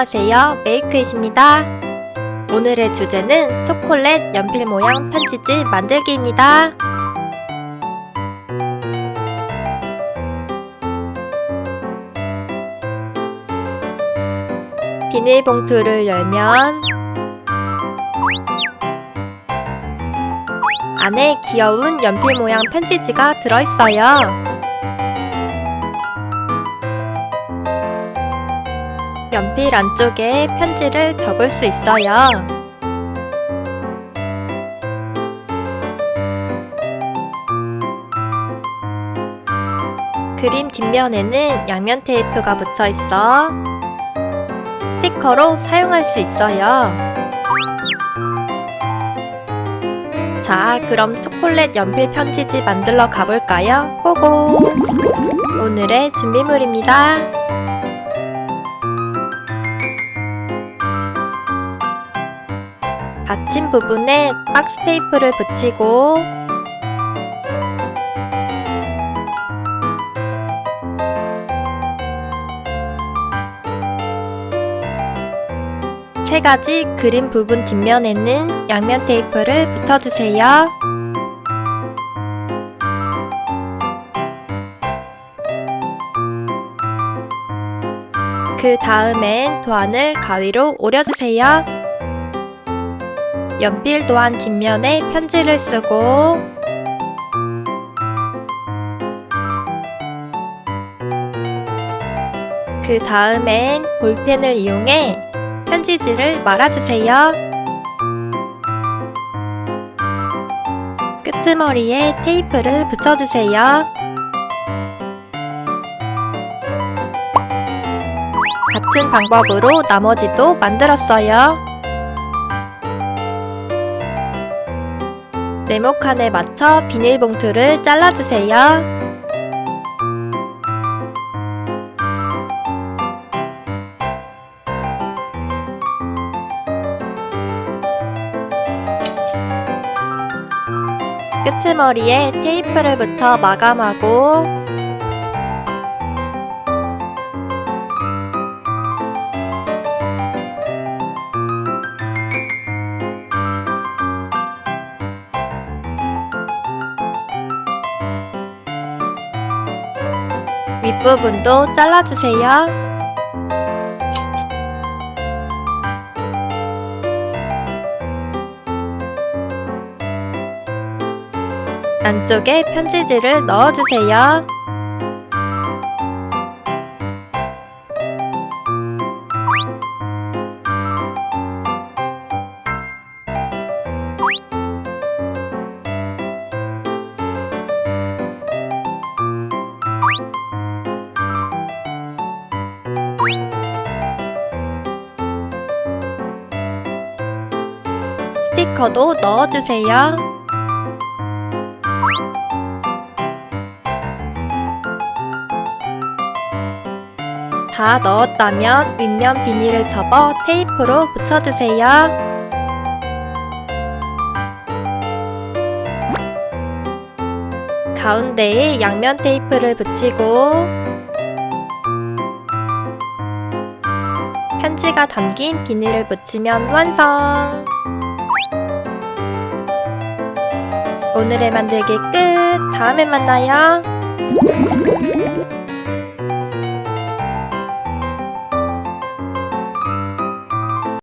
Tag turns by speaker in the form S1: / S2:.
S1: 안녕하세요. 메이크잇입니다. 오늘의 주제는 초콜릿 연필 모양 편지지 만들기입니다. 비닐봉투를 열면 안에 귀여운 연필 모양 편지지가 들어있어요. 연필 안쪽에 편지를 적을 수 있어요. 그림 뒷면에는 양면 테이프가 붙어 있어 스티커로 사용할 수 있어요. 자, 그럼 초콜릿 연필 편지지 만들러 가볼까요? 고고! 오늘의 준비물입니다. 받침 부분에 박스 테이프를 붙이고 세 가지 그림 부분 뒷면에는 양면 테이프를 붙여주세요. 그 다음엔 도안을 가위로 오려주세요. 연필 도안 뒷면에 편지를 쓰고 그 다음엔 볼펜을 이용해 편지지를 말아주세요. 끄트머리에 테이프를 붙여주세요. 같은 방법으로 나머지도 만들었어요. 네모칸에 맞춰 비닐봉투를 잘라주세요. 끄트머리에 테이프를 붙여 마감하고 윗부분도 잘라주세요. 안쪽에 편지지를 넣어주세요. 스티커도 넣어주세요. 다 넣었다면 윗면 비닐을 접어 테이프로 붙여주세요. 가운데에 양면 테이프를 붙이고 편지가 담긴 비닐을 붙이면 완성! 오늘의 만들기 끝! 다음에 만나요!